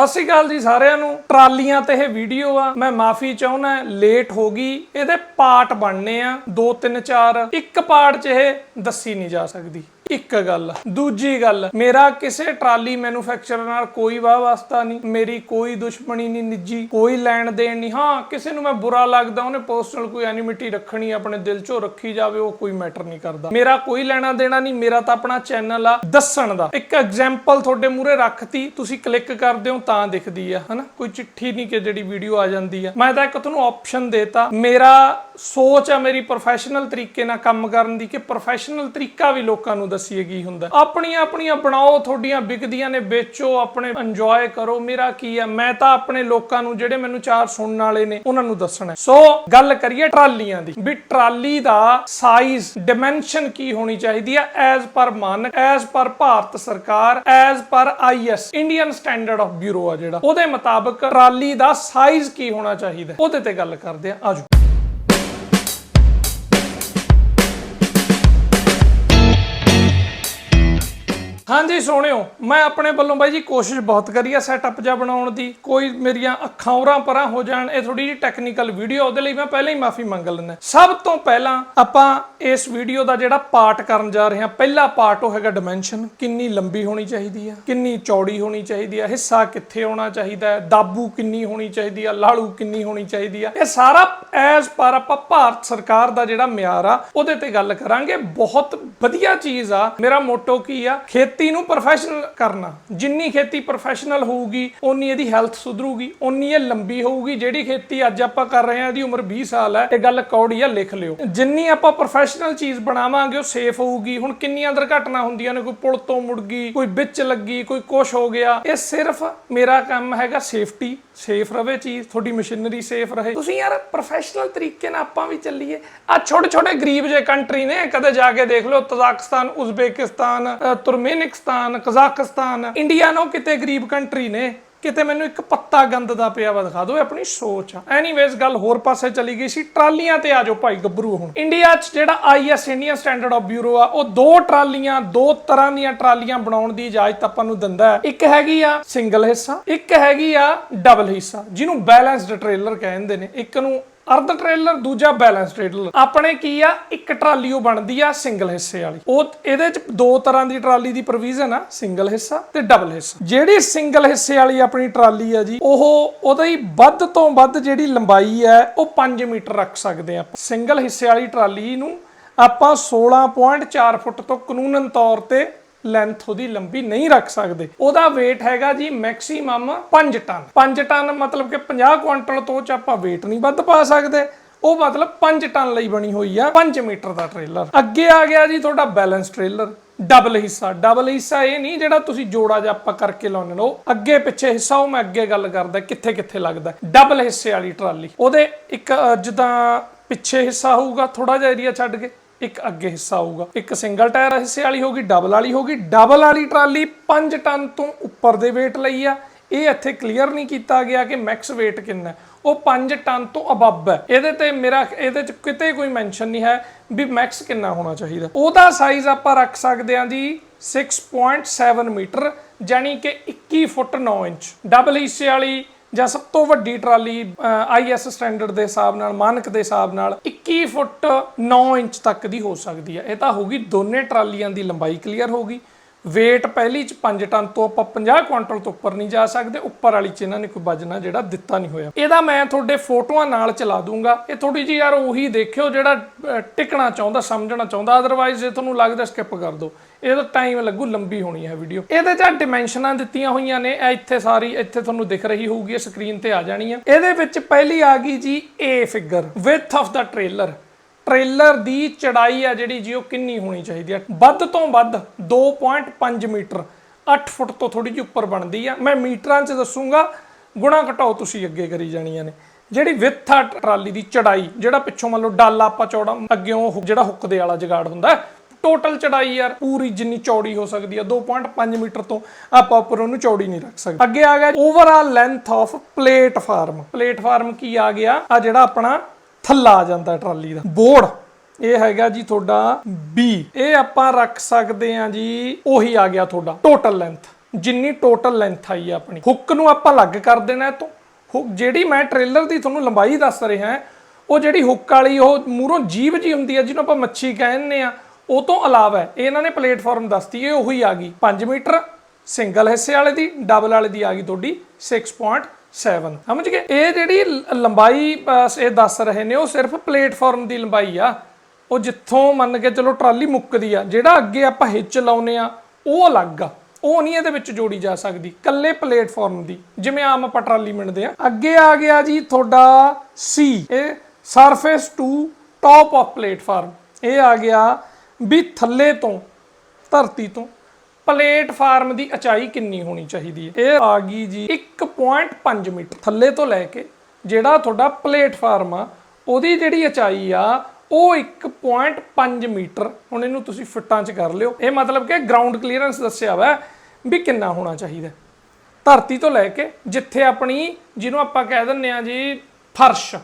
ਸਤਿ ਸ਼੍ਰੀ ਅਕਾਲ ਜੀ ਸਾਰਿਆਂ ਨੂੰ। ਟਰਾਲੀਆਂ ਤੇ ਇਹ ਵੀਡੀਓ ਆ। ਮੈਂ ਮਾਫੀ ਚਾਹੁੰਦਾ ਲੇਟ ਹੋ ਗਈ। ਇਹਦੇ ਪਾਰਟ ਬਣਨੇ ਆ। 2 3 4 ਇੱਕ ਪਾਰਟ 'ਚ ਇਹ ਦੱਸੀ ਨਹੀਂ ਜਾ ਸਕਦੀ। ਇੱਕ ਗੱਲ। ਦੂਜੀ ਗੱਲ, ਮੇਰਾ ਕਿਸੇ ਟਰਾਲੀ ਮੈਨੂਫੈਕਚਰਰ ਨਾਲ ਕੋਈ ਵਾਹ ਵਾਸਤਾ ਨਹੀਂ। ਮੇਰੀ ਕੋਈ ਦੁਸ਼ਮਣੀ ਨਹੀਂ ਨਿੱਜੀ, ਕੋਈ ਲੈਣ ਦੇਣ ਨਹੀਂ। ਹਾਂ, ਕਿਸੇ ਨੂੰ ਮੈਂ ਬੁਰਾ ਲੱਗਦਾ, ਉਹਨੇ ਪਰਸਨਲ ਕੋਈ ਐਨੀਮਿਟੀ ਰੱਖਣੀ, ਆਪਣੇ ਦਿਲ 'ਚੋਂ ਰੱਖੀ ਜਾਵੇ, ਉਹ ਕੋਈ ਮੈਟਰ ਨਹੀਂ ਕਰਦਾ। ਮੇਰਾ ਕੋਈ ਲੈਣਾ ਦੇਣਾ ਨਹੀਂ, ਮੇਰਾ ਤਾਂ ਆਪਣਾ ਚੈਨਲ ਆ ਦੱਸਣ ਦਾ। ਇੱਕ ਐਗਜ਼ਾਮਪਲ ਤੁਹਾਡੇ ਮੂਹਰੇ ਰੱਖਤੀ, ਤੁਸੀਂ ਕਲਿੱਕ ਕਰਦੇ ਹੋ, ਤਾਂ ਦਿਖਦੀ ਆ, ਹਨਾ? ਕੋਈ ਚਿੱਠੀ ਨਹੀਂ ਕਿ ਜਿਹੜੀ ਵੀਡੀਓ ਆ ਜਾਂਦੀ ਆ। ਮੈਂ ਤਾਂ ਇੱਕ ਤੁਹਾਨੂੰ ਆਪਸ਼ਨ ਦੇਤਾ, ਮੇਰਾ ਸੋਚ ਆ ਮੇਰੀ ਪ੍ਰੋਫੈਸ਼ਨਲ ਤਰੀਕੇ ਨਾਲ ਕੰਮ ਕਰਨ ਦੀ ਕਿ ਪ੍ਰੋਫੈਸ਼ਨਲ ਤਰੀਕਾ ਵੀ ਲੋਕਾਂ ਨੂੰ ਦੱਸੀਏ ਕੀ ਹੁੰਦਾ। ਆਪਣੀਆਂ ਆਪਣੀਆਂ ਬਣਾਓ, ਤੁਹਾਡੀਆਂ ਵਿਕਦੀਆਂ ਨੇ, ਵੇਚੋ, ਆਪਣੇ ਇੰਜੋਏ ਕਰੋ। ਮੇਰਾ ਕੀ ਆ, ਮੈਂ ਤਾਂ ਆਪਣੇ ਲੋਕਾਂ ਨੂੰ ਜਿਹੜੇ ਮੈਨੂੰ ਚਾਰ ਸੁਣਨ ਵਾਲੇ ਨੇ, ਉਹਨਾਂ ਨੂੰ ਦੱਸਣਾ। ਸੋ ਗੱਲ ਕਰੀਏ ਟਰਾਲੀਆਂ ਦੀ, ਵੀ ਟਰਾਲੀ ਦਾ ਸਾਈਜ਼ ਡਾਈਮੈਂਸ਼ਨ ਕੀ ਹੋਣੀ ਚਾਹੀਦੀ ਆ? ਐਜ਼ ਪਰ ਮਾਨਕ ਐਜ਼ ਪਰ ਭਾਰਤ ਸਰਕਾਰ as per IS Indian standard of bureau ਆ ਜਿਹੜਾ। ਉਹਦੇ ਮੁਤਾਬਕ ਟਰਾਲੀ ਦਾ ਸਾਈਜ਼ ਕੀ ਹੋਣਾ ਚਾਹੀਦਾ? ਉਹਦੇ ਤੇ ਗੱਲ ਕਰਦੇ ਆ। ਆਜੋ। ਹਾਂਜੀ ਸੋਹਣਿਓ ਮੈਂ ਆਪਣੇ ਵੱਲੋਂ ਬਾਈ ਜੀ ਕੋਸ਼ਿਸ਼ ਬਹੁਤ ਕਰੀ ਆ ਸੈਟਅਪ ਜਿਹਾ ਬਣਾਉਣ ਦੀ। ਕੋਈ ਮੇਰੀਆਂ ਅੱਖਾਂ ਉਰਾਂ ਪਰਾਂ ਹੋ ਜਾਣ, ਇਹ ਥੋੜੀ ਜਿਹੀ ਟੈਕਨੀਕਲ ਵੀਡੀਓ ਉਹਦੇ ਲਈ ਮੈਂ ਪਹਿਲਾਂ ਹੀ ਮਾਫੀ ਮੰਗ ਲੈਣਾ ਸਭ ਤੋਂ ਪਹਿਲਾਂ ਆਪਾਂ ਇਸ ਵੀਡੀਓ ਦਾ ਜਿਹੜਾ ਪਾਰਟ ਕਰਨ ਜਾ ਰਹੇ ਹਾਂ, ਪਹਿਲਾ ਪਾਰਟ ਉਹ ਹੈਗਾ ਡਾਈਮੈਂਸ਼ਨ ਕਿੰਨੀ ਲੰਬੀ ਹੋਣੀ ਚਾਹੀਦੀ ਆ, ਕਿੰਨੀ ਚੌੜੀ ਹੋਣੀ ਚਾਹੀਦੀ ਆ, ਹਿੱਸਾ ਕਿੱਥੇ ਹੋਣਾ ਚਾਹੀਦਾ ਹੈ, ਦਾਬੂ ਕਿੰਨੀ ਹੋਣੀ ਚਾਹੀਦੀ ਆ ਲਾੜੂ ਕਿੰਨੀ ਹੋਣੀ ਚਾਹੀਦੀ ਆ। ਇਹ ਸਾਰਾ ਐਜ਼ ਪਰ ਆਪਾਂ ਭਾਰਤ ਸਰਕਾਰ ਦਾ ਜਿਹੜਾ ਮਿਆਰ ਆ, ਉਹਦੇ ਤੇ ਗੱਲ ਕਰਾਂਗੇ। ਬਹੁਤ ਵਧੀਆ ਚੀਜ਼ ਆ। ਮੇਰਾ ਮੋਟੋ ਕੀ ਆ? ਖੇਤੀ ਖੇਤੀ ਨੂੰ ਪ੍ਰੋਫੈਸ਼ਨਲ ਕਰਨਾ। ਜਿੰਨੀ ਖੇਤੀ ਪ੍ਰੋਫੈਸ਼ਨਲ ਹੋਊਗੀ, ਓਨੀ ਇਹਦੀ ਹੈਲਥ ਸੁਧਰੂਗੀ, ਓਨੀ ਇਹ ਲੰਬੀ ਹੋਊਗੀ। ਜਿਹੜੀ ਖੇਤੀ ਅੱਜ ਆਪਾਂ ਕਰ ਰਹੇ ਹਾਂ, ਇਹਦੀ ਉਮਰ 20 ਸਾਲ ਹੈ ਇਹ ਗੱਲ ਕੌੜੀ ਆ, ਲਿਖ ਲਿਓ। ਜਿੰਨੀ ਆਪਾਂ ਪ੍ਰੋਫੈਸ਼ਨਲ ਚੀਜ਼ ਬਣਾਵਾਂਗੇ, ਉਹ ਸੇਫ ਹੋਊਗੀ। ਹੁਣ ਕਿੰਨੀਆਂ ਦੁਰਘਟਨਾ ਹੁੰਦੀਆਂ ਨੇ, ਕੋਈ ਪੁਲ ਤੋਂ ਮੁੜ ਗਈ, ਕੋਈ ਵਿੱਚ ਲੱਗੀ, ਕੋਈ ਕੁਛ ਹੋ ਗਿਆ। ਇਹ ਸਿਰਫ ਮੇਰਾ ਕੰਮ ਹੈਗਾ ਸੇਫਟੀ ਸੇਫ ਰਵੇ, ਚੀਜ਼, ਤੁਹਾਡੀ ਮਸ਼ੀਨਰੀ ਸੇਫ ਰਹੇ। ਤੁਸੀਂ ਯਾਰ ਪ੍ਰੋਫੈਸ਼ਨਲ ਤਰੀਕੇ ਨਾਲ ਆਪਾਂ ਵੀ ਚੱਲੀਏ। ਆ ਛੋਟੇ ਛੋਟੇ ਗਰੀਬ ਜੇ ਕੰਟਰੀ ਨੇ, ਕਦੇ ਜਾ ਕੇ ਦੇਖ ਲਓ, Tajikistan, Uzbekistan Turkmenistan, Kazakhstan India no ਕਿਤੇ ਗਰੀਬ ਕੰਟਰੀ ਨੇ। ਕਿਤੇ ਮੈਨੂੰ ਇੱਕ ਪੱਤਾ ਗੰਦ ਦਾ ਪਿਆ ਵਾ ਦਿਖਾ ਦਿਓ ਆਪਣੀ ਸੋਚ ਆ। ਐਨੀਵੇਜ਼ ਗੱਲ ਹੋਰ ਪਾਸੇ ਚਲੀ ਗਈ ਸੀ, ਟਰਾਲੀਆਂ ਤੇ ਆ ਜਾਓ ਭਾਈ, ਗੱਭਰੂ ਹੁਣ। ਇੰਡੀਆ 'ਚ ਜਿਹੜਾ IS Indian standard of bureau ਆ, ਉਹ ਦੋ ਟਰਾਲੀਆਂ, ਦੋ ਤਰ੍ਹਾਂ ਦੀਆਂ ਟਰਾਲੀਆਂ ਬਣਾਉਣ ਦੀ ਇਜਾਜ਼ਤ ਆਪਾਂ ਨੂੰ ਦਿੰਦਾ ਹੈ। ਇੱਕ ਹੈਗੀ ਆ ਸਿੰਗਲ ਹਿੱਸਾ, ਇੱਕ ਹੈਗੀ ਆ ਡਬਲ ਹਿੱਸਾ, ਜਿਹਨੂੰ ਬੈਲੈਂਸਡ ਟ੍ਰੇਲਰ ਕਹਿੰਦੇ ਨੇ। ਇੱਕ ਨੂੰ ਅਰਧ ਟ੍ਰੇਲਰ, ਦੂਜਾ ਬੈਲੈਂਸ ਟ੍ਰੇਲਰ। ਆਪਣੇ ਕੀ ਆ? ਇੱਕ ਟਰਾਲੀ ਉਹ ਬਣਦੀ ਆ ਸਿੰਗਲ ਹਿੱਸੇ ਵਾਲੀ। ਉਹ ਇਹਦੇ ਚ ਦੋ ਤਰ੍ਹਾਂ ਦੀ ਟਰਾਲੀ ਦੀ ਪ੍ਰੋਵੀਜ਼ਨ ਆ, ਸਿੰਗਲ ਹਿੱਸਾ ਤੇ ਡਬਲ ਹਿੱਸਾ। ਜਿਹੜੀ ਸਿੰਗਲ ਹਿੱਸੇ ਵਾਲੀ ਆਪਣੀ ਟਰਾਲੀ ਆ ਜੀ, ਉਹ ਉਹਦੀ ਵੱਧ ਤੋਂ ਵੱਧ ਜਿਹੜੀ ਲੰਬਾਈ ਹੈ ਉਹ 5 ਮੀਟਰ ਰੱਖ ਸਕਦੇ ਆ ਸਿੰਗਲ ਹਿੱਸੇ ਵਾਲੀ ਟਰਾਲੀ ਨੂੰ ਆਪਾਂ 16.4 ਫੁੱਟ ਤੋਂ ਕਾਨੂੰਨਨ ਤੌਰ ਤੇ ਲੈਂਥ ਉਹਦੀ ਲੰਬੀ ਨਹੀਂ ਰੱਖ ਸਕਦੇ। ਉਹਦਾ weight ਹੈਗਾ ਜੀ ਮੈਕਸਿਮਮ 5 ਟਨ। 5 ਟਨ ਮਤਲਬ ਕਿ 50 ਕੁਇੰਟਲ ਤੋਂ ਚ ਆਪਾਂ weight ਨਹੀਂ ਵੱਧ ਪਾ ਸਕਦੇ। ਉਹ ਮਤਲਬ 5 ਟਨ ਲਈ ਬਣੀ ਹੋਈ ਆ 5 ਮੀਟਰ ਦਾ ਟ੍ਰੇਲਰ ਅੱਗੇ ਆ ਗਿਆ ਜੀ ਤੁਹਾਡਾ ਬੈਲੈਂਸ ਟ੍ਰੇਲਰ ਡਬਲ ਹਿੱਸਾ। ਡਬਲ ਹਿੱਸਾ ਇਹ ਨਹੀਂ ਜਿਹੜਾ ਤੁਸੀਂ ਜੋੜਾ ਜਿਹਾ ਆਪਾਂ ਕਰਕੇ ਲਾਉਂਦੇ ਹੋ ਅੱਗੇ ਪਿੱਛੇ ਹਿੱਸਾ ਉਹ ਮੈਂ ਅੱਗੇ ਗੱਲ ਕਰਦਾ ਕਿੱਥੇ ਕਿੱਥੇ ਲੱਗਦਾ। ਡਬਲ ਹਿੱਸੇ ਵਾਲੀ ਟਰਾਲੀ। ਉਹਦੇ ਇੱਕ ਜਿੱਦਾਂ ਪਿੱਛੇ ਹਿੱਸਾ ਹੋਊਗਾ ਥੋੜਾ ਜਿਹਾ ਏਰੀਆ ਛੱਡ ਕੇ। ਇੱਕ ਅੱਗੇ ਹਿੱਸਾ ਹੋਊਗਾ। ਇੱਕ ਸਿੰਗਲ ਟਾਇਰ ਹਿੱਸੇ ਵਾਲੀ ਹੋਗੀ ਡਬਲ ਵਾਲੀ ਹੋਗੀ ਡਬਲ ਵਾਲੀ ਟਰਾਲੀ 5 ਟਨ ਤੋਂ ਉੱਪਰ ਦੇ weight ਲਈ ਆ। ਇਹ ਇੱਥੇ ਕਲੀਅਰ ਨਹੀਂ ਕੀਤਾ ਗਿਆ ਕਿ ਮੈਕਸ weight ਕਿੰਨਾ ਉਹ 5 ਟਨ ਤੋਂ ਅਬਵ ਹੈ। ਇਹਦੇ ਤੇ ਮੇਰਾ, ਇਹਦੇ ਚ ਕਿਤੇ ਕੋਈ ਮੈਂਸ਼ਨ ਨਹੀਂ ਹੈ ਵੀ ਮੈਕਸ ਕਿੰਨਾ ਹੋਣਾ ਚਾਹੀਦਾ। ਉਹਦਾ ਸਾਈਜ਼ ਆਪਾਂ ਰੱਖ ਸਕਦੇ ਹਾਂ ਜੀ 6.7 ਮੀਟਰ ਜਾਨੀ ਕਿ 21 ਫੁੱਟ 9 ਇੰਚ। ਡਬਲ ਹਿੱਸੇ ਵਾਲੀ ਜਾਂ ਸਭ ਤੋਂ ਵੱਡੀ ਟਰਾਲੀ ਆਈਐਸ ਸਟੈਂਡਰਡ ਦੇ ਹਿਸਾਬ ਨਾਲ, ਮਾਨਕ ਦੇ ਹਿਸਾਬ ਨਾਲ 21 ਫੁੱਟ 9 ਇੰਚ ਤੱਕ ਦੀ ਹੋ ਸਕਦੀ ਹੈ। ਇਹ ਤਾਂ ਹੋਗੀ ਦੋਨੇ ਟਰਾਲੀਆਂ ਦੀ ਲੰਬਾਈ ਕਲੀਅਰ ਹੋਗੀ weight ਪਹਿਲੀ ਚ 5 ਟਨ ਤੋਂ ਆਪਾਂ 50 ਕੁਇੰਟਲ ਤੋਂ ਉੱਪਰ ਨਹੀਂ ਜਾ ਸਕਦੇ, ਉੱਪਰ ਵਾਲੀ ਚ ਇਹਨਾਂ ਨੇ ਕੋਈ ਵਜਨਾ ਜਿਹੜਾ ਦਿੱਤਾ ਨਹੀਂ ਹੋਇਆ। ਇਹਦਾ ਮੈਂ ਤੁਹਾਡੇ ਫੋਟੋਆਂ ਨਾਲ ਚਲਾ ਦੂੰਗਾ। ਇਹ ਥੋੜੀ ਜੀ ਯਾਰ ਉਹੀ ਦੇਖਿਓ ਜਿਹੜਾ ਟਿਕਣਾ ਚਾਹੁੰਦਾ, ਸਮਝਣਾ ਚਾਹੁੰਦਾ ਅਦਰਵਾਈਜ਼ ਜੇ ਤੁਹਾਨੂੰ ਲੱਗਦਾ ਸਕਿਪ ਕਰ ਦਿਓ ਇਹਦਾ ਟਾਈਮ ਲੱਗੂ ਲੰਬੀ ਹੋਣੀ ਹੈ ਵੀਡੀਓ ਇਹਦੇ ਚ ਡਿਮੈਂਸ਼ਨਾਂ ਦਿੱਤੀਆਂ ਹੋਈਆਂ ਨੇ, ਇਹ ਇੱਥੇ ਸਾਰੀ, ਇੱਥੇ ਤੁਹਾਨੂੰ ਦਿਖ ਰਹੀ ਹੋਊਗੀ ਸਕਰੀਨ ਤੇ ਆ ਜਾਣੀ ਹੈ ਇਹਦੇ ਵਿੱਚ ਪਹਿਲੀ ਆ ਗਈ ਜੀ A ਫਿਗਰ ਵਿਥ ਆਫ ਦਾ ਟ੍ਰੇਲਰ ਟ੍ਰੇਲਰ ਦੀ ਚੜਾਈ ਆ ਜਿਹੜੀ ਜੀ, ਉਹ ਕਿੰਨੀ ਹੋਣੀ ਚਾਹੀਦੀ ਆ? ਵੱਧ ਤੋਂ ਵੱਧ 2.5 ਮੀਟਰ 8 ਫੁੱਟ ਤੋਂ ਥੋੜੀ ਜਿਹੀ ਉੱਪਰ ਬਣਦੀ ਆ। ਮੈਂ ਮੀਟਰਾਂ 'ਚ ਦੱਸੂਗਾ, ਗੁਣਾ ਘਟਾਓ ਤੁਸੀਂ ਅੱਗੇ ਕਰੀ ਜਾਣੀਆਂ ਨੇ। ਜਿਹੜੀ ਵਿੱਥ ਆ ਟਰਾਲੀ ਦੀ ਚੜਾਈ, ਜਿਹੜਾ ਪਿੱਛੋਂ ਮੰਨ ਲਓ ਡਾਲਾ ਆਪਾਂ ਚੌੜਾ, ਅੱਗੇ ਉਹ ਜਿਹੜਾ ਹੁੱਕ ਦੇ ਵਾਲਾ ਜਗਾੜ ਹੁੰਦਾ ਟੋਟਲ ਚੜਾਈ ਯਾਰ ਪੂਰੀ ਜਿੰਨੀ ਚੌੜੀ ਹੋ ਸਕਦੀ ਆ 2.5 ਮੀਟਰ ਤੋਂ ਆਪਾਂ ਉੱਪਰ ਉਹਨੂੰ ਚੌੜੀ ਨਹੀਂ ਰੱਖ ਸਕਦੇ। ਅੱਗੇ ਆ ਗਿਆ overall length of platform platform ਕੀ ਆ ਗਿਆ? ਆ ਜਿਹੜਾ ਆਪਣਾ ਥੱਲਾ ਆ ਜਾਂਦਾ ਟਰਾਲੀ ਦਾ। ਬੋਰਡ, ਇਹ ਹੈਗਾ ਜੀ ਤੁਹਾਡਾ B ਇਹ ਆਪਾਂ ਰੱਖ ਸਕਦੇ ਆ ਜੀ, ਉਹੀ ਆ ਗਿਆ ਤੁਹਾਡਾ ਟੋਟਲ ਲੈਂਥ ਜਿੰਨੀ ਟੋਟਲ ਲੈਂਥ ਆਈ ਆ ਆਪਣੀ। ਹੁੱਕ ਨੂੰ ਆਪਾਂ ਅਲੱਗ ਕਰ ਦੇਣਾ ਇਹ ਤੋਂ। ਹੁੱਕ ਜਿਹੜੀ ਮੈਂ ਟ੍ਰੇਲਰ ਦੀ ਤੁਹਾਨੂੰ ਲੰਬਾਈ ਦੱਸ ਰਿਹਾ, ਉਹ ਜਿਹੜੀ ਹੁੱਕ ਵਾਲੀ, ਉਹ ਮੂਰੋਂ ਜੀਭ ਜੀ ਹੁੰਦੀ ਆ, ਜਿਹਨੂੰ ਆਪਾਂ ਮੱਛੀ ਕਹਿੰਦੇ ਆ, ਉਹ ਤੋਂ ਇਲਾਵਾ ਇਹ ਇਹਨਾਂ ਨੇ ਪਲੇਟਫਾਰਮ ਦੱਸਤੀ, ਇਹ ਉਹੀ ਆ ਗਈ। 5 ਮੀਟਰ ਸਿੰਗਲ ਹਿੱਸੇ ਵਾਲੇ ਦੀ ਡਬਲ ਵਾਲੇ ਦੀ ਆ ਗਈ ਤੁਹਾਡੀ 6.7 ਸਮਝ ਗਏ ਇਹ ਜਿਹੜੀ ਲ- ਲੰਬਾਈ ਅਹ, ਇਹ ਦੱਸ ਰਹੇ ਨੇ ਉਹ ਸਿਰਫ ਪਲੇਟਫਾਰਮ ਦੀ ਲੰਬਾਈ ਆ। ਉਹ ਜਿੱਥੋਂ ਮੰਨ ਕੇ ਚਲੋ ਟਰਾਲੀ ਮੁੱਕਦੀ ਆ ਜਿਹੜਾ ਅੱਗੇ ਆਪਾਂ ਹਿੱਚ ਲਾਉਨੇ ਆ ਉਹ ਅਲੱਗ ਆ। ਉਹ ਨਹੀਂ ਇਹਦੇ ਵਿੱਚ ਜੋੜੀ ਜਾ ਸਕਦੀ ਕੱਲੇ ਪਲੇਟਫਾਰਮ ਦੀ। ਜਿਵੇਂ ਆਮ ਆਪਾਂ ਟਰਾਲੀ ਮਿਣਦੇ ਆ। ਅੱਗੇ ਆ ਗਿਆ ਜੀ ਤੁਹਾਡਾ ਸੀ ਇਹ surface to top of platform ਇਹ ਆ ਗਿਆ ਵੀ ਥੱਲੇ ਤੋਂ ਧਰਤੀ ਤੋਂ। ਪਲੇਟਫਾਰਮ ਦੀ ਉਚਾਈ ਕਿੰਨੀ ਹੋਣੀ ਚਾਹੀਦੀ ਹੈ? ਇਹ ਆ ਗਈ ਜੀ 1.5 ਮੀਟਰ ਥੱਲੇ ਤੋਂ ਲੈ ਕੇ ਜਿਹੜਾ ਤੁਹਾਡਾ ਪਲੇਟਫਾਰਮ ਆ, ਉਹਦੀ ਜਿਹੜੀ ਉਚਾਈ ਆ, ਉਹ 1.5 ਮੀਟਰ। ਹੁਣ ਇਹਨੂੰ ਤੁਸੀਂ ਫੁੱਟਾਂ 'ਚ ਕਰ ਲਿਓ। ਇਹ ਮਤਲਬ ਕਿ ਗਰਾਊਂਡ ਕਲੀਅਰੈਂਸ ਦੱਸਿਆ ਵਾ ਵੀ ਕਿੰਨਾ ਹੋਣਾ ਚਾਹੀਦਾ ਧਰਤੀ ਤੋਂ ਲੈ ਕੇ ਜਿੱਥੇ ਆਪਣੀ, ਜਿਹਨੂੰ ਆਪਾਂ ਕਹਿ ਦਿੰਨੇ ਆ ਜੀ, ਫਰਸ਼,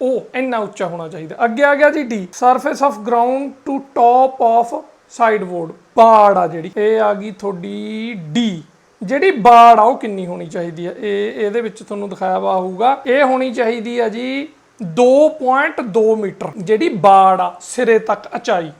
ਉਹ ਇੰਨਾ ਉੱਚਾ ਹੋਣਾ ਚਾਹੀਦਾ। ਅੱਗੇ ਆ ਗਿਆ ਜੀ the surface of ground to top of side board ਬਾੜ ਆ ਜਿਹੜੀ, ਇਹ ਆ ਗਈ ਤੁਹਾਡੀ ਡੀ ਜਿਹੜੀ ਬਾੜ ਆ, ਉਹ ਕਿੰਨੀ ਹੋਣੀ ਚਾਹੀਦੀ ਹੈ ਇਹ, ਇਹਦੇ ਵਿੱਚ ਤੁਹਾਨੂੰ ਦਿਖਾਇਆ ਵਾ ਹੋਊਗਾ। ਇਹ ਹੋਣੀ ਚਾਹੀਦੀ ਆ ਜੀ 2.2 ਮੀਟਰ, ਜਿਹੜੀ ਬਾੜ ਆ, ਸਿਰੇ ਤੱਕ ਉਚਾਈ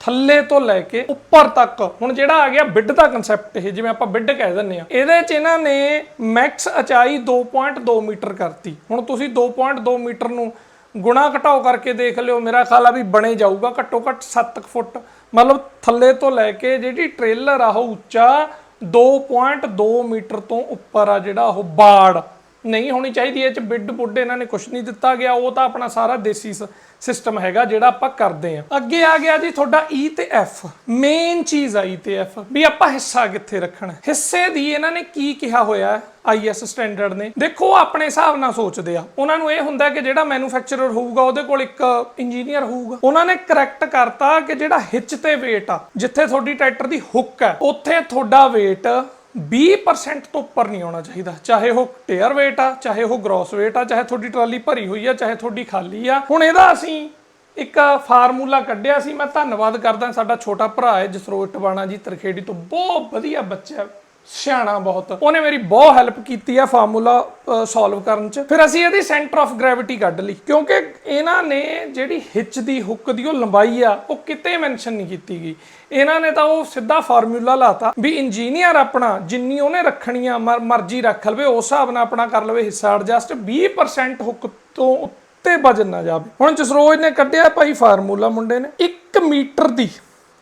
ਥੱਲੇ ਤੋਂ ਲੈ ਕੇ ਉੱਪਰ ਤੱਕ। ਹੁਣ ਜਿਹੜਾ ਆ ਗਿਆ ਬਿੱਡ ਦਾ ਕਨਸੈਪਟ ਇਹ ਜਿਵੇਂ ਆਪਾਂ ਬਿੱਡ ਕਹਿ ਦਿੰਨੇ ਆ। ਇਹਦੇ ਚ ਇਹਨਾਂ ਨੇ ਮੈਕਸ ਉਚਾਈ 2.2 ਮੀਟਰ ਕਰਤੀ। ਹੁਣ ਤੁਸੀਂ 2.2 ਮੀਟਰ ਨੂੰ ਗੁਣਾ ਘਟਾਓ ਕਰਕੇ ਦੇਖ ਲਿਓ। ਮੇਰਾ ਖਿਆਲ ਆ ਵੀ ਬਣੇ ਜਾਊਗਾ ਘੱਟੋ ਘੱਟ 7 ਫੁੱਟ। ਮਤਲਬ ਥੱਲੇ ਤੋਂ ਲੈ ਕੇ ਜਿਹੜੀ ਟ੍ਰੇਲਰ ਆ, ਉਹ ਉੱਚਾ 2.2 ਮੀਟਰ ਤੋਂ ਉੱਪਰ ਆ ਜਿਹੜਾ ਉਹ ਬਾੜ। ਨਹੀਂ ਹੋਣੀ ਚਾਹੀਦੀ, ਇਹ ਚ ਬਿੱਡ ਬੁੱਡ ਇਹਨਾਂ ਨੇ ਕੁਝ ਨਹੀਂ ਦਿੱਤਾ ਗਿਆ, ਉਹ ਤਾਂ ਆਪਣਾ ਸਾਰਾ ਦੇਸੀ ਸਿਸਟਮ ਹੈਗਾ ਜਿਹੜਾ ਆਪਾਂ ਕਰਦੇ ਆ ਅੱਗੇ ਆ ਗਿਆ ਜੀ ਤੁਹਾਡਾ E ਤੇ F ਮੇਨ ਚੀਜ਼ ਆ E ਤੇ F, ਵੀ ਆਪਾਂ ਹਿੱਸਾ ਕਿੱਥੇ ਰੱਖਣਾ ਹਿੱਸੇ ਦੀ ਇਹਨਾਂ ਨੇ ਕੀ ਕਿਹਾ ਹੋਇਆ ਹੈ? ਆਈਐਸ ਸਟੈਂਡਰਡ ਨੇ। ਦੇਖੋ ਆਪਣੇ ਹਿਸਾਬ ਨਾਲ ਸੋਚਦੇ ਆ। ਉਹਨਾਂ ਨੂੰ ਇਹ ਹੁੰਦਾ ਕਿ ਜਿਹੜਾ ਮੈਨੂਫੈਕਚਰਰ ਹੋਊਗਾ, ਉਹਦੇ ਕੋਲ ਇੱਕ ਇੰਜੀਨੀਅਰ ਹੋਊਗਾ। ਉਹਨਾਂ ਨੇ ਕਰੈਕਟ ਕਰਤਾ ਕਿ ਜਿਹੜਾ ਹਿੱਚ ਤੇ weight ਆ, ਜਿੱਥੇ ਤੁਹਾਡੀ ਟਰੈਕਟਰ ਦੀ ਹੁੱਕ ਹੈ, ਉੱਥੇ ਤੁਹਾਡਾ weight 20% ਤੋਂ ਉੱਪਰ ਨਹੀਂ ਆਉਣਾ ਚਾਹੀਦਾ। ਚਾਹੇ ਉਹ ਟੇਅਰ weight ਆ, ਚਾਹੇ ਉਹ ਗ੍ਰੋਸ weight ਆ, ਚਾਹੇ ਤੁਹਾਡੀ ਟਰਾਲੀ ਭਰੀ ਹੋਈ ਆ, ਚਾਹੇ ਤੁਹਾਡੀ ਖਾਲੀ ਆ। ਹੁਣ ਇਹਦਾ ਅਸੀਂ ਇੱਕ ਫਾਰਮੂਲਾ ਕੱਢਿਆ ਸੀ। ਮੈਂ ਧੰਨਵਾਦ ਕਰਦਾ ਸਾਡਾ ਛੋਟਾ ਭਰਾ ਹੈ ਜਸਰੋਜ ਟਵਾਣਾ ਜੀ, ਤਰਖੇੜੀ ਤੋਂ ਬਹੁਤ ਵਧੀਆ ਬੱਚਾ ਸਿਆਣਾ ਬਹੁਤ। ਉਹਨੇ ਮੇਰੀ ਬਹੁਤ ਹੈਲਪ ਕੀਤੀ ਆ ਫਾਰਮੂਲਾ ਸੋਲਵ ਕਰਨ ਚ। ਫਿਰ ਅਸੀਂ ਇਹਦੀ ਸੈਂਟਰ ਆਫ ਗ੍ਰੈਵਿਟੀ ਕੱਢ ਲਈ। ਕਿਉਂਕਿ ਇਹਨਾਂ ਨੇ ਜਿਹੜੀ ਹਿੱਚ ਦੀ ਹੁੱਕ ਦੀ ਉਹ ਲੰਬਾਈ ਆ, ਉਹ ਕਿਤੇ ਮੈਂਸ਼ਨ ਨਹੀਂ ਕੀਤੀ ਗਈ। ਇਹਨਾਂ ਨੇ ਤਾਂ ਉਹ ਸਿੱਧਾ ਫਾਰਮੂਲਾ ਲਾਤਾ ਵੀ ਇੰਜੀਨੀਅਰ ਆਪਣਾ ਜਿੰਨੀ ਉਹਨੇ ਰੱਖਣੀ ਆ ਮਰ- ਮਰਜ਼ੀ ਰੱਖ ਲਵੇ, ਉਸ ਹਿਸਾਬ ਨਾਲ ਆਪਣਾ ਕਰ ਲਵੇ ਹਿੱਸਾ ਐਡਜਸਟ 20% ਹੁੱਕ ਤੋਂ ਉੱਤੇ ਵਜਨ ਨਾ ਜਾਵੇ। ਹੁਣ ਜਸਰੋਜ ਨੇ ਕੱਢਿਆ ਭਾਈ ਫਾਰਮੂਲਾ ਮੁੰਡੇ ਨੇ। 1 ਮੀਟਰ ਦੀ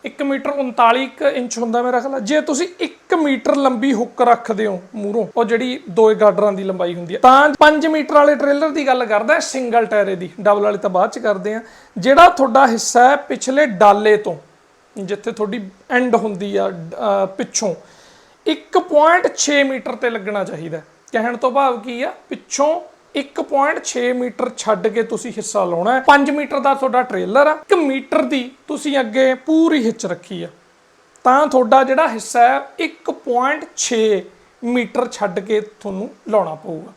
1 ਮੀਟਰ 39 ਕੁ ਇੰਚ ਹੁੰਦਾ ਮੇਰਾ ਖਿਆਲ ਹੈ। ਜੇ ਤੁਸੀਂ 1 ਮੀਟਰ ਲੰਬੀ ਹੁੱਕ ਰੱਖਦੇ ਹੋ ਮੂਹਰੋਂ ਉਹ ਜਿਹੜੀ ਦੋਏ ਗਾਡਰਾਂ ਦੀ ਲੰਬਾਈ ਹੁੰਦੀ ਹੈ ਤਾਂ 5 ਮੀਟਰ ਵਾਲੇ ਟ੍ਰੇਲਰ ਦੀ ਗੱਲ ਕਰਦਾ ਸਿੰਗਲ ਟਾਇਰੇ ਦੀ। ਡਬਲ ਵਾਲੇ ਤਾਂ ਬਾਅਦ ਚ ਕਰਦੇ ਆ ਜਿਹੜਾ ਤੁਹਾਡਾ ਹਿੱਸਾ ਹੈ ਪਿਛਲੇ ਡਾਲੇ ਤੋਂ ਜਿੱਥੇ ਤੁਹਾਡੀ ਐਂਡ ਹੁੰਦੀ ਆ ਅਹ, ਪਿੱਛੋਂ 1.6 ਮੀਟਰ ਤੇ ਲੱਗਣਾ ਚਾਹੀਦਾ ਕਹਿਣ ਤੋਂ ਭਾਵ ਕੀ ਆ? ਪਿੱਛੋਂ 1.6 ਮੀਟਰ ਛੱਡ ਕੇ ਤੁਸੀਂ ਹਿੱਸਾ ਲਾਉਣਾ ਹੈ। 5 ਮੀਟਰ ਦਾ ਤੁਹਾਡਾ ਟ੍ਰੇਲਰ ਆ। 1 ਮੀਟਰ ਦੀ ਤੁਸੀਂ ਅੱਗੇ ਪੂਰੀ ਹਿੱਚ ਰੱਖੀ ਆ। ਤਾਂ ਤੁਹਾਡਾ ਜਿਹੜਾ ਹਿੱਸਾ ਹੈ 1.6 ਮੀਟਰ ਛੱਡ ਕੇ ਤੁਹਾਨੂੰ ਲਾਉਣਾ ਪਊਗਾ।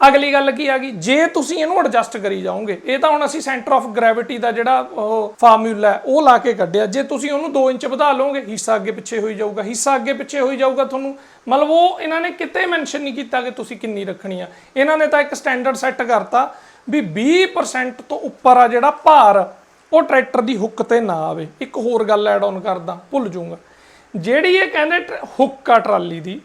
ਅਗਲੀ ਗੱਲ ਕੀ ਆ ਗਈ? ਜੇ ਤੁਸੀਂ ਇਹਨੂੰ ਐਡਜਸਟ ਕਰੀ ਜਾਓਗੇ, ਇਹ ਤਾਂ ਹੁਣ ਅਸੀਂ ਸੈਂਟਰ ਆਫ ਗ੍ਰੈਵਿਟੀ ਦਾ ਜਿਹੜਾ ਉਹ ਫਾਰਮੂਲਾ ਹੈ, ਉਹ ਲਾ ਕੇ ਕੱਢਿਆ। ਜੇ ਤੁਸੀਂ ਉਹਨੂੰ 2 ਇੰਚ ਵਧਾ ਲਓਗੇ, ਹਿੱਸਾ ਅੱਗੇ ਪਿੱਛੇ ਹੋਈ ਜਾਊਗਾ। ਹਿੱਸਾ ਅੱਗੇ ਪਿੱਛੇ ਹੋਈ ਜਾਊਗਾ ਤੁਹਾਨੂੰ। ਮਤਲਬ ਉਹ ਇਹਨਾਂ ਨੇ ਕਿਤੇ ਮੈਂਸ਼ਨ ਨਹੀਂ ਕੀਤਾ ਕਿ ਤੁਸੀਂ ਕਿੰਨੀ ਰੱਖਣੀ ਆ। ਇਹਨਾਂ ਨੇ ਤਾਂ ਇੱਕ ਸਟੈਂਡਰਡ ਸੈੱਟ ਕਰਤਾ ਵੀ 20% ਤੋਂ ਉੱਪਰ ਆ ਜਿਹੜਾ ਭਾਰ, ਉਹ ਟਰੈਕਟਰ ਦੀ ਹੁੱਕ ਤੇ ਨਾ ਆਵੇ। ਇੱਕ ਹੋਰ ਗੱਲ ਐਡ ਆਨ ਕਰਦਾ, ਭੁੱਲ ਜਾਊਂਗਾ। ਜਿਹੜੀ ਇਹ ਕਹਿੰਦੇ ਟ- ਹੁੱਕ ਆ ਟਰਾਲੀ ਦੀ,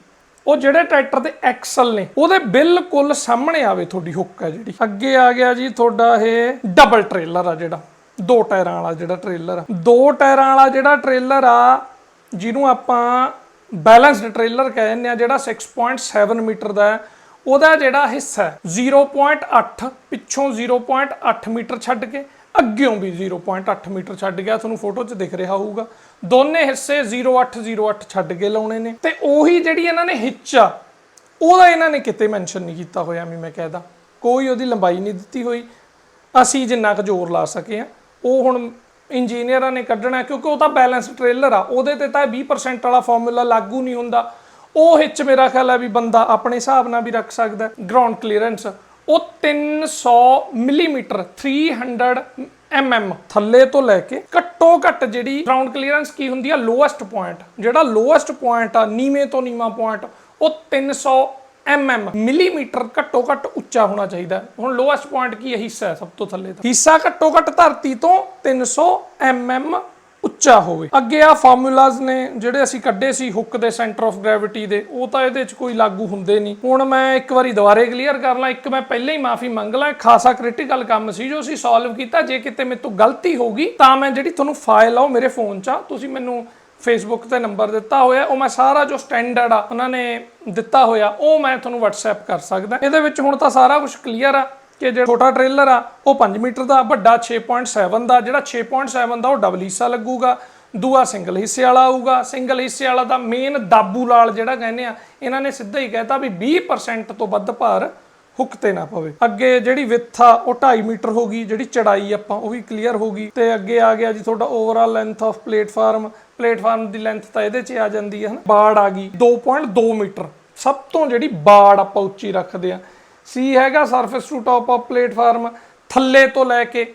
ਉਹ ਜਿਹੜੇ ਟਰੈਕਟਰ ਦੇ ਐਕਸਲ ਨੇ, ਉਹਦੇ ਬਿਲਕੁਲ ਸਾਹਮਣੇ ਆਵੇ ਤੁਹਾਡੀ ਹੁੱਕ ਆ ਜਿਹੜੀ। ਅੱਗੇ ਆ ਗਿਆ ਜੀ ਤੁਹਾਡਾ ਇਹ ਡਬਲ ਟ੍ਰੇਲਰ ਆ ਜਿਹੜਾ। ਦੋ ਟਾਇਰਾਂ ਵਾਲਾ ਜਿਹੜਾ ਟ੍ਰੇਲਰ ਆ। ਦੋ ਟਾਇਰਾਂ ਵਾਲਾ ਜਿਹੜਾ ਟ੍ਰੇਲਰ ਆ, ਜਿਹਨੂੰ ਆਪਾਂ ਬੈਲੈਂਸਡ ਟ੍ਰੇਲਰ ਕਹਿੰਦੇ ਆ, ਜਿਹੜਾ 6.7 ਮੀਟਰ ਦਾ ਹੈ। ਉਹਦਾ ਜਿਹੜਾ ਹਿੱਸਾ ਹੈ 0.8 ਪਿੱਛੋਂ 0.8 ਮੀਟਰ ਛੱਡ ਕੇ, ਅੱਗਿਓਂ ਵੀ 0.8 ਮੀਟਰ ਛੱਡ ਗਿਆ। ਤੁਹਾਨੂੰ ਫੋਟੋ 'ਚ ਦਿਖ ਰਿਹਾ ਹੋਊਗਾ। ਦੋਨੇ ਹਿੱਸੇ 0.808 ਛੱਡ ਕੇ ਲਾਉਣੇ ਨੇ। ਤੇ ਉਹੀ ਜਿਹੜੀ ਇਹਨਾਂ ਨੇ ਹਿੱਚ ਉਹਦਾ ਇਹਨਾਂ ਨੇ ਕਿਤੇ ਮੈਂਸ਼ਨ ਨਹੀਂ ਕੀਤਾ ਹੋਇਆ ਵੀ ਮੈਂ ਕਹਿਦਾ। ਕੋਈ ਉਹਦੀ ਲੰਬਾਈ ਨਹੀਂ ਦਿੱਤੀ ਹੋਈ। ਅਸੀਂ ਜਿੰਨਾ ਕੁ ਜ਼ੋਰ ਲਾ ਸਕੇ ਆ। ਉਹ ਹੁਣ ਇੰਜੀਨੀਅਰਾਂ ਨੇ ਕੱਢਣਾ, ਕਿਉਂਕਿ ਉਹ ਤਾਂ ਬੈਲੈਂਸ ਟ੍ਰੇਲਰ ਆ, ਉਹਦੇ ਤੇ ਤਾਂ 20% ਵਾਲਾ ਫਾਰਮੂਲਾ ਲਾਗੂ ਨਹੀਂ ਹੁੰਦਾ। ਉਹ ਹਿੱਚ ਮੇਰਾ ਖਿਆਲ ਹੈ ਵੀ ਬੰਦਾ ਆਪਣੇ ਹਿਸਾਬ ਨਾਲ ਵੀ ਰੱਖ ਸਕਦਾ ਗਰਾਊਂਡ ਕਲੀਅਰੈਂਸ ਉਹ 300 ਮਿਲੀਮੀਟਰ 300 mm ਥੱਲੇ ਤੋਂ ਲੈ ਕੇ ਘੱਟੋ ਘੱਟ ਜਿਹੜੀ ਗਰਾਊਂਡ ਕਲੀਅਰੈਂਸ ਕੀ ਹੁੰਦੀ ਆ ਲੋਐਸਟ ਪੁਆਇੰਟ ਜਿਹੜਾ ਲੋਐਸਟ ਪੁਆਇੰਟ ਆ, ਨੀਵੇਂ ਤੋਂ ਨੀਵਾਂ ਪੁਆਇੰਟ ਉਹ 300 mm ਮਿਲੀਮੀਟਰ ਘੱਟੋ ਘੱਟ ਉੱਚਾ ਹੋਣਾ ਚਾਹੀਦਾ। ਹੁਣ ਲੋਐਸਟ ਪੁਆਇੰਟ ਕੀ ਹੈ? ਹਿੱਸਾ ਹੈ, ਸਭ ਤੋਂ ਥੱਲੇ ਦਾ ਹਿੱਸਾ ਘੱਟੋ ਘੱਟ ਧਰਤੀ ਤੋਂ 300 mm ਉੱਚਾ ਹੋਵੇ। ਅੱਗੇ ਆ ਫਾਰਮੂਲਾਜ਼ ਨੇ ਜਿਹੜੇ ਅਸੀਂ ਕੱਢੇ ਸੀ ਹੁੱਕ ਦੇ ਸੈਂਟਰ ਆਫ ਗ੍ਰੈਵਿਟੀ ਦੇ, ਉਹ ਤਾਂ ਇਹਦੇ 'ਚ ਕੋਈ ਲਾਗੂ ਹੁੰਦੇ ਨਹੀਂ। ਹੁਣ ਮੈਂ ਇੱਕ ਵਾਰੀ ਦੁਬਾਰੇ ਕਲੀਅਰ ਕਰ ਲਾਂ, ਇੱਕ ਮੈਂ ਪਹਿਲਾਂ ਹੀ ਮਾਫੀ ਮੰਗ ਲਾਂ ਖਾਸਾ ਕ੍ਰਿਟੀਕਲ ਕੰਮ ਸੀ ਜੋ ਅਸੀਂ ਸੋਲਵ ਕੀਤਾ। ਜੇ ਕਿਤੇ ਮੇਰੇ ਤੋਂ ਗਲਤੀ ਹੋ ਗਈ, ਤਾਂ ਮੈਂ ਜਿਹੜੀ ਤੁਹਾਨੂੰ ਫਾਈਲ ਆ ਉਹ ਮੇਰੇ ਫੋਨ 'ਚ ਆ। ਤੁਸੀਂ ਮੈਨੂੰ ਫੇਸਬੁੱਕ ਤੇ ਨੰਬਰ ਦਿੱਤਾ ਹੋਇਆ, ਉਹ ਮੈਂ ਸਾਰਾ ਜੋ ਸਟੈਂਡਰਡ ਆ, ਉਹਨਾਂ ਨੇ ਦਿੱਤਾ ਹੋਇਆ, ਉਹ ਮੈਂ ਤੁਹਾਨੂੰ WhatsApp ਕਰ ਸਕਦਾ। ਇਹਦੇ ਵਿੱਚ ਹੁਣ ਤਾਂ ਸਾਰਾ ਕੁਝ ਕਲੀਅਰ ਆ ਕਿ ਜਿਹੜਾ ਛੋਟਾ ਟ੍ਰੇਲਰ ਆ, ਉਹ 5 ਮੀਟਰ ਦਾ, ਵੱਡਾ 6.7 ਦਾ, ਜਿਹੜਾ 6.7 ਦਾ, ਉਹ ਡਬਲ ਹਿੱਸਾ ਲੱਗੂਗਾ, ਦੂਆ ਸਿੰਗਲ ਹਿੱਸੇ ਵਾਲਾ ਆਊਗਾ। ਸਿੰਗਲ ਹਿੱਸੇ ਵਾਲਾ ਦਾ ਮੇਨ ਦਾਬੂ ਲਾਲ ਜਿਹੜਾ ਕਹਿੰਦੇ ਆ, ਇਹਨਾਂ ਨੇ ਸਿੱਧਾ ਹੀ ਕਹਿਤਾ ਵੀ 20% ਤੋਂ ਵੱਧ ਭਾਰ ਹੁੱਕ ਤੇ ਨਾ ਪਵੇ। ਅੱਗੇ ਜਿਹੜੀ ਵਿੱਥ ਆ, ਉਹ 2.5 ਮੀਟਰ ਹੋ ਗਈ, ਜਿਹੜੀ ਚੜਾਈ ਆਪਾਂ, ਉਹ ਵੀ ਕਲੀਅਰ ਹੋ ਗਈ। ਤੇ ਅੱਗੇ ਆ ਗਿਆ ਜੀ ਤੁਹਾਡਾ overall length of platform platform the length ਤਾਂ ਇਹਦੇ 'ਚ ਆ ਜਾਂਦੀ ਹੈ ਨਾ ਬਾੜ ਆ ਗਈ 2.2 ਮੀਟਰ। ਸਭ ਤੋਂ ਜਿਹੜੀ ਬਾੜ ਆਪਾਂ ਉੱਚੀ ਰੱਖਦੇ ਆ। ਸੀ ਹੈਗਾ surface to top of platform, ਥੱਲੇ ਤੋਂ ਲੈ ਕੇ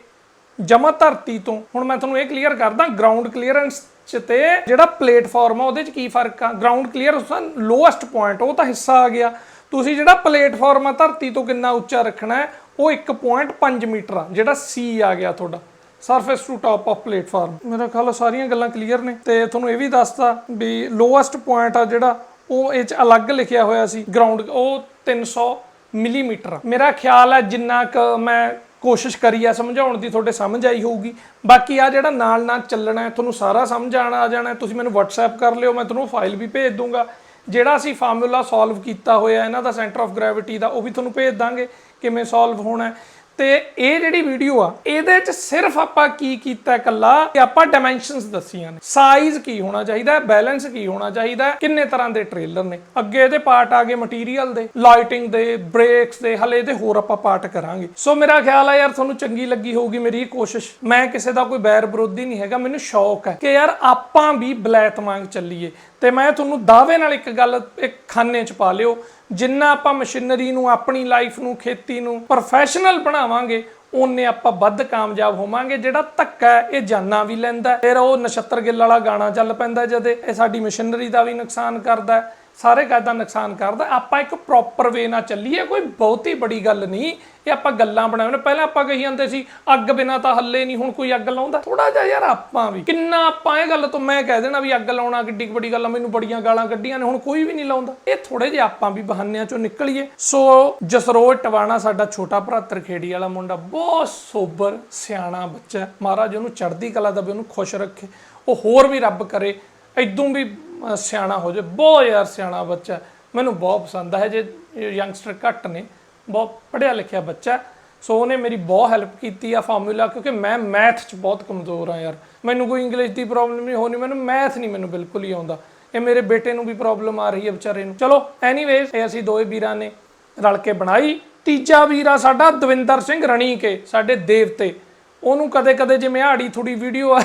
ਜਮਾ ਧਰਤੀ ਤੋਂ। ਹੁਣ ਮੈਂ ਤੁਹਾਨੂੰ ਇਹ ਕਲੀਅਰ ਕਰਦਾ ਗਰਾਊਂਡ ਕਲੀਅਰੈਂਸ ਚ ਤੇ ਜਿਹੜਾ ਪਲੇਟਫਾਰਮ ਆ, ਉਹਦੇ ਚ ਕੀ ਫ਼ਰਕ ਆ? ਗਰਾਊਂਡ ਕਲੀਅਰ ਉਸ ਲੋਐਸਟ ਪੁਆਇੰਟ ਉਹ ਤਾਂ ਹਿੱਸਾ ਆ ਗਿਆ। ਤੁਸੀਂ ਜਿਹੜਾ ਪਲੇਟਫਾਰਮ ਆ, ਧਰਤੀ ਤੋਂ ਕਿੰਨਾ ਉੱਚਾ ਰੱਖਣਾ ਹੈ, ਉਹ 1.5 ਮੀਟਰ ਆ, ਜਿਹੜਾ ਸੀ ਆ ਗਿਆ ਤੁਹਾਡਾ। Surface to top of platform ਮੇਰਾ ਖਿਆਲ ਸਾਰੀਆਂ ਗੱਲਾਂ ਕਲੀਅਰ ਨੇ। ਤੇ ਤੁਹਾਨੂੰ ਇਹ ਵੀ ਦੱਸਤਾ ਵੀ ਲੋਐਸਟ ਪੁਆਇੰਟ ਆ ਜਿਹੜਾ, ਉਹ ਇਹ ਚ ਅਲੱਗ ਲਿਖਿਆ ਹੋਇਆ ਸੀ। ਗਰਾਊਂਡ ਉਹ 300 ਮਿਲੀਮੀਟਰ ਮੇਰਾ ਖਿਆਲ ਹੈ ਜਿੰਨਾ ਕੁ ਮੈਂ ਕੋਸ਼ਿਸ਼ ਕਰੀ ਆ ਸਮਝਾਉਣ ਦੀ, ਤੁਹਾਡੇ ਸਮਝ ਆਈ ਹੋਊਗੀ। ਬਾਕੀ ਆ ਜਿਹੜਾ ਨਾਲ ਨਾਲ ਚੱਲਣਾ ਤੁਹਾਨੂੰ ਸਾਰਾ ਸਮਝ ਆਣਾ ਆ ਜਾਣਾ ਤੁਸੀਂ ਮੈਨੂੰ WhatsApp ਕਰ ਲਿਓ, ਮੈਂ ਤੁਹਾਨੂੰ ਫਾਈਲ ਵੀ ਭੇਜ ਦੂੰਗਾ। ਜਿਹੜਾ ਅਸੀਂ ਫਾਰਮੂਲਾ ਸੋਲਵ ਕੀਤਾ ਹੋਇਆ, ਇਹਨਾਂ ਦਾ ਸੈਂਟਰ ਆਫ ਗ੍ਰੈਵਿਟੀ ਦਾ, ਉਹ ਵੀ ਤੁਹਾਨੂੰ ਭੇਜ ਦਾਂਗੇ, ਕਿਵੇਂ ਸੋਲਵ ਹੋਣਾ ਤੇ ਇਹ ਜਿਹੜੀ ਵੀਡੀਓ ਆ, ਇਹਦੇ ਚ ਸਿਰਫ ਆਪਾਂ ਕੀ ਕੀਤਾ ਕੱਲਾ ਕਿ ਆਪਾਂ ਡਾਈਮੈਂਸ਼ਨਸ ਦੱਸੀਆਂ ਨੇ। ਸਾਈਜ਼ ਕੀ ਹੋਣਾ ਚਾਹੀਦਾ ਬੈਲੈਂਸ ਕੀ ਹੋਣਾ ਚਾਹੀਦਾ ਕਿੰਨੇ ਤਰ੍ਹਾਂ ਦੇ ਟ੍ਰੇਲਰ ਨੇ। ਅੱਗੇ ਇਹਦੇ ਪਾਰਟ ਆ ਗਏ ਮਟੀਰੀਅਲ ਦੇ ਲਾਈਟਿੰਗ ਦੇ ਬ੍ਰੇਕਸ ਦੇ, ਹਲੇ ਇਹਦੇ ਹੋਰ ਆਪਾਂ ਪਾਰਟ ਕਰਾਂਗੇ। ਸੋ ਮੇਰਾ ਖਿਆਲ ਆ ਯਾਰ, ਤੁਹਾਨੂੰ ਚੰਗੀ ਲੱਗੀ ਹੋਊਗੀ ਮੇਰੀ ਇਹ ਕੋਸ਼ਿਸ਼। ਮੈਂ ਕਿਸੇ ਦਾ ਕੋਈ ਬੈਰ ਵਿਰੋਧੀ ਨਹੀਂ ਹੈਗਾ, ਮੈਨੂੰ ਸ਼ੌਕ ਹੈ ਕਿ ਯਾਰ ਆਪਾਂ ਵੀ ਬਲੈਤ ਵਾਂਗ ਚੱਲੀਏ। ਤੇ ਮੈਂ ਤੁਹਾਨੂੰ ਦਾਅਵੇ ਨਾਲ ਇੱਕ ਗੱਲ, ਇੱਕ ਖਾਨੇ ਚ ਪਾ ਲਿਓ। ਜਿੰਨਾ ਆਪਾਂ ਮਸ਼ੀਨਰੀ ਨੂੰ, ਆਪਣੀ ਲਾਈਫ ਨੂੰ, ਖੇਤੀ ਨੂੰ ਪ੍ਰੋਫੈਸ਼ਨਲ ਬਣਾਵਾਂਗੇ ਉਹਨੇ ਆਪਾਂ ਵੱਧ ਕਾਮਯਾਬ ਹੋਵਾਂਗੇ। ਜਿਹੜਾ ਧੱਕਾ ਇਹ ਜਾਨਾਂ ਵੀ ਲੈਂਦਾ ਫਿਰ ਉਹ ਨਛੱਤਰ ਗਿੱਲ ਵਾਲਾ ਗਾਣਾ ਚੱਲ ਪੈਂਦਾ ਜਦੇ ਇਹ ਸਾਡੀ ਮਸ਼ੀਨਰੀ ਦਾ ਵੀ ਨੁਕਸਾਨ ਕਰਦਾ ਹੈ, ਸਾਰੇ ਕਾਇਦਾ ਨੁਕਸਾਨ ਕਰਦਾ। ਆਪਾਂ ਇੱਕ ਪ੍ਰੋਪਰ ਵੇ ਨਾਲ ਚੱਲੀਏ ਕੋਈ ਬਹੁਤੀ ਬੜੀ ਗੱਲ ਨਹੀਂ। ਇਹ ਆਪਾਂ ਗੱਲਾਂ ਬਣਾਉਣੇ ਪਹਿਲਾਂ ਆਪਾਂ ਕਹੀ ਜਾਂਦੇ ਸੀ ਅੱਗ ਬਿਨਾ ਤਾਂ ਹੱਲੇ ਨਹੀਂ ਹੁਣ ਕੋਈ ਅੱਗ ਲਾਉਂਦਾ। ਥੋੜਾ ਜਿਹਾ ਯਾਰ ਆਪਾਂ ਵੀ। ਕਿੰਨਾ ਆਪਾਂ ਇਹ ਗੱਲ ਤੋਂ ਮੈਂ ਕਹਿ ਦੇਣਾ ਵੀ ਅੱਗ ਲਾਉਣਾ ਕਿੱਡੀ ਵੱਡੀ ਗੱਲ ਆ ਮੈਨੂੰ ਬੜੀਆਂ ਗਾਲਾਂ ਕੱਢੀਆਂ ਨੇ ਹੁਣ ਕੋਈ ਵੀ ਨਹੀਂ ਲਾਉਂਦਾ। ਇਹ ਥੋੜੇ ਜਿਹਾ ਆਪਾਂ ਵੀ ਬਹਾਨਿਆਂ ਚੋਂ ਨਿਕਲੀਏ। ਸੋ ਜਸਰੋਜ ਟਵਾਣਾ ਸਾਡਾ ਛੋਟਾ ਭਰਾ ਤਰਖੇੜੀ ਵਾਲਾ ਮੁੰਡਾ ਬਹੁਤ ਸੋਬਰ ਸਿਆਣਾ ਬੱਚਾ ਮਹਾਰਾਜ ਉਹਨੂੰ ਚੜ੍ਹਦੀ ਕਲਾ ਦਾ ਵੀ ਉਹਨੂੰ ਖੁਸ਼ ਰੱਖੇ। ਉਹ ਹੋਰ ਵੀ ਰੱਬ ਕਰੇ। ਐਦੋਂ ਵੀ ਅਹ, ਸਿਆਣਾ ਹੋ ਜਾਏ ਬਹੁਤ ਯਾਰ ਸਿਆਣਾ ਬੱਚਾ ਮੈਨੂੰ ਬਹੁਤ ਪਸੰਦ ਹੈ ਜੇ ਯੰਗਸਟਰ ਘੱਟ ਨੇ ਬਹੁਤ ਪੜ੍ਹਿਆ ਲਿਖਿਆ ਬੱਚਾ ਹੈ। ਸੋ ਉਹਨੇ ਮੇਰੀ ਬਹੁਤ ਹੈਲਪ ਕੀਤੀ ਆ ਫਾਰਮੂਲਾ ਕਿਉਂਕਿ ਮੈਂ ਮੈਥ 'ਚ ਬਹੁਤ ਕਮਜ਼ੋਰ ਆ ਯਾਰ। ਮੈਨੂੰ ਕੋਈ ਇੰਗਲਿਸ਼ ਦੀ ਪ੍ਰੋਬਲਮ ਨਹੀਂ ਹੋਣੀ ਮੈਨੂੰ ਮੈਥ ਨਹੀਂ ਮੈਨੂੰ ਬਿਲਕੁਲ ਹੀ ਆਉਂਦਾ। ਇਹ ਮੇਰੇ ਬੇਟੇ ਨੂੰ ਵੀ ਪ੍ਰੋਬਲਮ ਆ ਰਹੀ ਹੈ ਵਿਚਾਰੇ ਨੂੰ। ਚਲੋ ਐਨੀਵੇਜ਼ ਇਹ ਅਸੀਂ ਦੋਏ ਵੀਰਾਂ ਨੇ ਰਲ ਕੇ ਬਣਾਈ। ਤੀਜਾ ਵੀਰ ਆ ਸਾਡਾ ਦਵਿੰਦਰ ਸਿੰਘ ਰਣੀਕੇ ਸਾਡੇ ਦੇਵਤੇ। ਉਹਨੂੰ ਕਦੇ ਕਦੇ ਜਿਵੇਂ ਆੜੀ ਥੋੜੀ ਵੀਡੀਓ ਆ,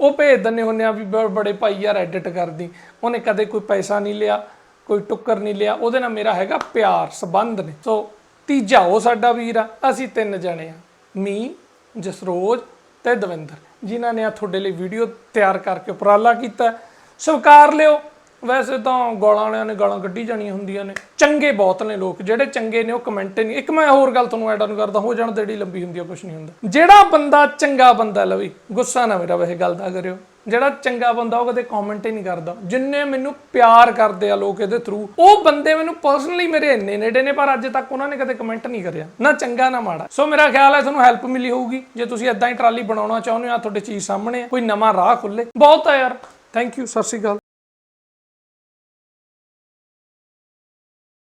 ਉਹ ਭੇਜ ਦਿੰਨੇ ਹੁੰਨੇ ਆ ਵੀ ਬ- ਬੜੇ ਭਾਈ ਯਾਰ ਐਡਿਟ ਕਰਦੀ। ਉਹਨੇ ਕਦੇ ਕੋਈ ਪੈਸਾ ਨਹੀਂ ਲਿਆ, ਕੋਈ ਟੁੱਕਰ ਨਹੀਂ ਲਿਆ, ਉਹਦੇ ਨਾਲ ਮੇਰਾ ਹੈਗਾ ਪਿਆਰ, ਸਬੰਧ ਨੇ। ਸੋ ਤੀਜਾ ਉਹ ਸਾਡਾ ਵੀਰ ਆ, ਅਸੀਂ ਤਿੰਨ ਜਣੇ ਆ। ਮੀ, ਜਸਰੋਜ ਤੇ ਦਵਿੰਦਰ, ਜਿਨ੍ਹਾਂ ਨੇ ਆ ਤੁਹਾਡੇ ਲਈ ਵੀਡੀਓ ਤਿਆਰ ਕਰਕੇ ਉਪਰਾਲਾ ਕੀਤਾ। ਸਵੀਕਾਰ ਲਿਓ। ਵੈਸੇ ਤਾਂ ਗਾਲਾਂ ਵਾਲਿਆਂ ਨੇ ਗਾਲਾਂ ਕੱਢੀ ਜਾਣੀਆਂ ਹੁੰਦੀਆਂ ਨੇ। ਚੰਗੇ ਬਹੁਤ ਨੇ ਲੋਕ, ਜਿਹੜੇ ਚੰਗੇ ਨੇ ਉਹ ਕਮੈਂਟ ਨਹੀਂ। ਇੱਕ ਮੈਂ ਹੋਰ ਗੱਲ ਤੁਹਾਨੂੰ ਐਡ ਆਨ ਕਰਦਾ ਹੋ ਜਾਣ ਤੇ ਜਿਹੜੀ ਲੰਬੀ ਹੁੰਦੀ ਆ ਕੁਝ ਨਹੀਂ ਹੁੰਦਾ। ਜਿਹੜਾ ਬੰਦਾ ਚੰਗਾ ਬੰਦਾ ਲਵੀ, ਗੁੱਸਾ ਨਾ ਮੇਰਾ ਵੈਸੇ ਗੱਲ ਦਾ ਕਰਿਓ। ਜਿਹੜਾ ਚੰਗਾ ਬੰਦਾ ਉਹ ਕਦੇ ਕਮੈਂਟ ਹੀ ਨਹੀਂ ਕਰਦਾ। ਜਿੰਨੇ ਮੈਨੂੰ ਪਿਆਰ ਕਰਦੇ ਆ ਲੋਕ ਇਹਦੇ ਥਰੂ ਉਹ ਬੰਦੇ ਮੈਨੂੰ ਪਰਸਨਲੀ ਮੇਰੇ ਇੰਨੇ ਨੇੜੇ ਨੇ, ਪਰ ਅੱਜ ਤੱਕ ਉਹਨਾਂ ਨੇ ਕਦੇ ਕਮੈਂਟ ਨਹੀਂ ਕਰਿਆ। ਨਾ ਚੰਗਾ, ਨਾ ਮਾੜਾ। ਸੋ ਮੇਰਾ ਖਿਆਲ ਹੈ ਤੁਹਾਨੂੰ ਹੈਲਪ ਮਿਲੀ ਹੋਊਗੀ। ਜੇ ਤੁਸੀਂ ਇਦਾਂ ਹੀ ਟਰਾਲੀ ਬਣਾਉਣਾ ਚਾਹੁੰਦੇ ਹੋ ਆ ਤੁਹਾਡੇ ਚੀਜ਼ ਸਾਹਮਣੇ ਕੋਈ ਨਵਾਂ ਰਾਹ ਖੁੱਲੇ। ਬਹੁਤ ਆ ਯਾਰ। ਥੈਂਕ ਯੂ ਸਤਿ ਸ਼੍ਰੀ ਅਕਾਲ।